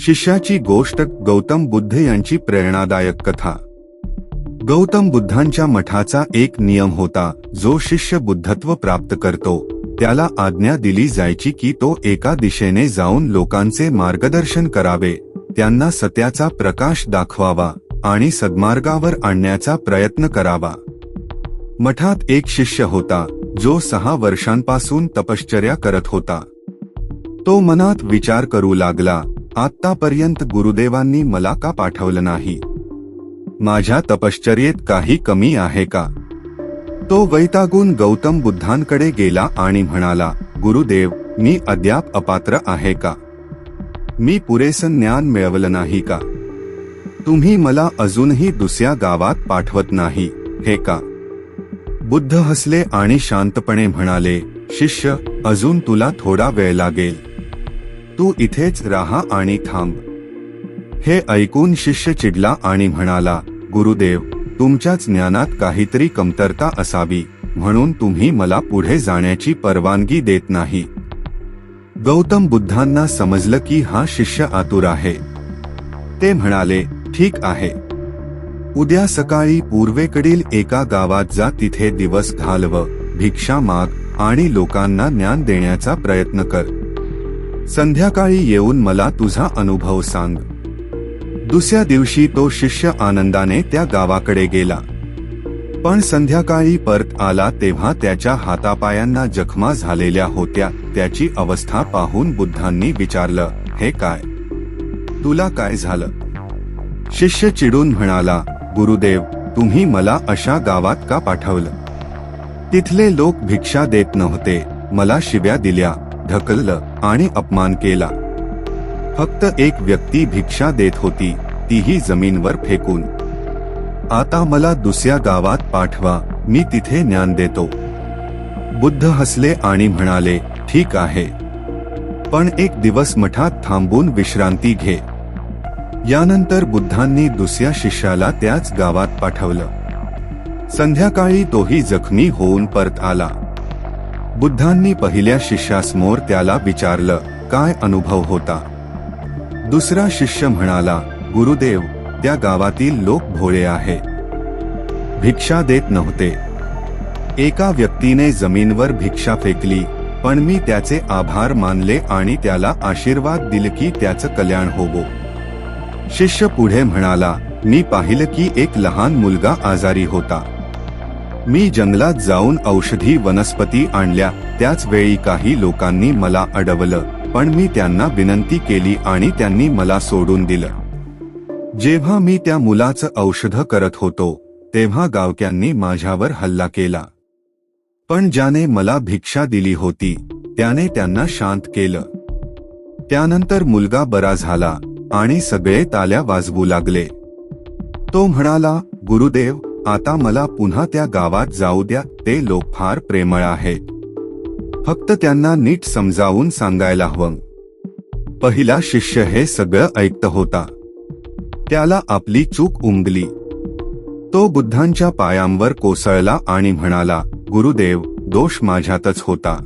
शिष्याची गोष्ट गौतम बुद्ध यांची प्रेरणादायक कथा. गौतम बुद्धांच्या मठाचा एक नियम होता जो शिष्य बुद्धत्व प्राप्त करतो. त्याला आज्ञा दिली जायची की तो एका दिशेने जाऊन लोकांचे मार्गदर्शन करावे त्यांना सत्याचा प्रकाश दाखवावा आणि सद्मार्गावर आणण्याचा प्रयत्न करावा. मठात एक शिष्य होता जो सहा वर्षांपासून तपश्चर्या करत होता. तो मनात विचार करू लागला आत्तापर्यंत गुरुदेवांनी मला का पाठवलं नाही? माझ्या तपश्चर्येत काही कमी आहे का? तो वैतागून गौतम बुद्धांकडे गेला आणि म्हणाला गुरुदेव मी अद्याप अपात्र आहे का? मी पुरेसं ज्ञान मिळवलं नाही का? तुम्ही मला अजूनही दुसऱ्या गावात पाठवत नाही हे का? बुद्ध हसले आणि शांतपणे म्हणाले शिष्य अजून तुला थोडा वेळ लागेल. तू इथेच राहा आणि थांब. हे ऐकून शिष्य चिडला आणि म्हणाला गुरुदेव तुमच्याच ज्ञानात काहीतरी कमतरता असावी म्हणून तुम्ही मला पुढे जाण्याची परवानगी देत नाही. गौतम बुद्धांना समजलं की हा शिष्य आतुर आहे. ते म्हणाले ठीक आहे. उद्या सकाळी पूर्वेकडील एका गावात जा तिथे दिवस घालव भिक्षा माग आणि लोकांना ज्ञान देण्याचा प्रयत्न कर. संध्याकाळी येऊन मला तुझा अनुभव सांग. दुसऱ्या दिवशी तो शिष्य आनंदाने त्या गावाकडे गेला. पण संध्याकाळी परत आला तेव्हा त्याच्या हातापायांना जखमा झालेल्या होत्या त्याची अवस्था पाहून बुद्धांनी विचारलं हे काय? तुला काय झालं? शिष्य चिडून म्हणाला गुरुदेव तुम्ही मला अशा गावात का पाठवलं? तिथले लोक भिक्षा देत नव्हते मला शिव्या दिल्या. ढकललं आणि अपमान केला. फक्त एक व्यक्ती भिक्षा देत होती तीही जमीनवर फेकून. आता मला दुसऱ्या गावात पाठवा मी तिथे ज्ञान देतो. बुद्ध हसले आणि म्हणाले ठीक आहे. पण एक दिवस मठात थांबून विश्रांती घे. यानंतर बुद्धांनी दुसऱ्या शिष्याला त्याच गावात पाठवलं. संध्याकाळी तोही जखमी होऊन परत आला. बुद्धांनी पहिल्या शिष्यासमोर त्याला विचारलं काय अनुभव होता? दुसरा शिष्य म्हणाला गुरुदेव त्या गावातील लोक भोळे आहे. भिक्षा देत नव्हते. एका व्यक्तीने जमीनवर भिक्षा फेकली पण मी त्याचे आभार मानले आणि त्याला आशीर्वाद दिले की त्याचं कल्याण होवो. शिष्य पुढे म्हणाला मी पाहिलं की एक लहान मुलगा आजारी होता. मी जंगलात जाऊन औषधी वनस्पती आणल्या. त्याच वेळी काही लोकांनी मला अडवलं. पण मी त्यांना विनंती केली आणि त्यांनी मला सोडून दिलं. जेव्हा मी त्या मुलाचं औषध करत होतो तेव्हा गावक्यांनी माझ्यावर हल्ला केला. पण ज्याने मला भिक्षा दिली होती त्याने त्यांना शांत केलं. त्यानंतर मुलगा बरा झाला आणि सगळे ताल्या वाजवू लागले. तो म्हणाला गुरुदेव आता मला पुन्हा त्या गावात जाऊ द्या ते लोक फार प्रेमळ आहेत. फक्त त्यांना नीट समजावून सांगायला हवं. पहिला शिष्य हे सगळं ऐकत होता. त्याला आपली चूक उमगली. तो बुद्धांच्या पायांवर कोसळला आणि म्हणाला गुरुदेव दोष माझ्यातच होता.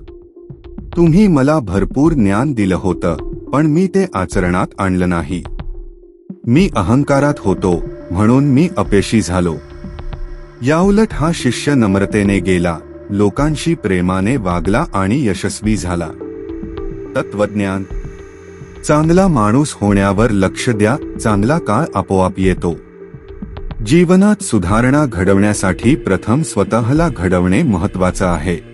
तुम्ही मला भरपूर ज्ञान दिलं होतं पण मी ते आचरणात आणलं नाही. मी अहंकारात होतो म्हणून मी अपेशी झालो. याउलट हा शिष्य नम्रतेने गेला लोकांशी प्रेमाने वागला आणि यशस्वी झाला. तत्वज्ञान चांगला माणूस होण्यावर लक्ष द्या चांगला काळ आपोआप येतो. जीवनात सुधारणा घडवण्यासाठी प्रथम स्वतःला घडवणे महत्वाचं आहे.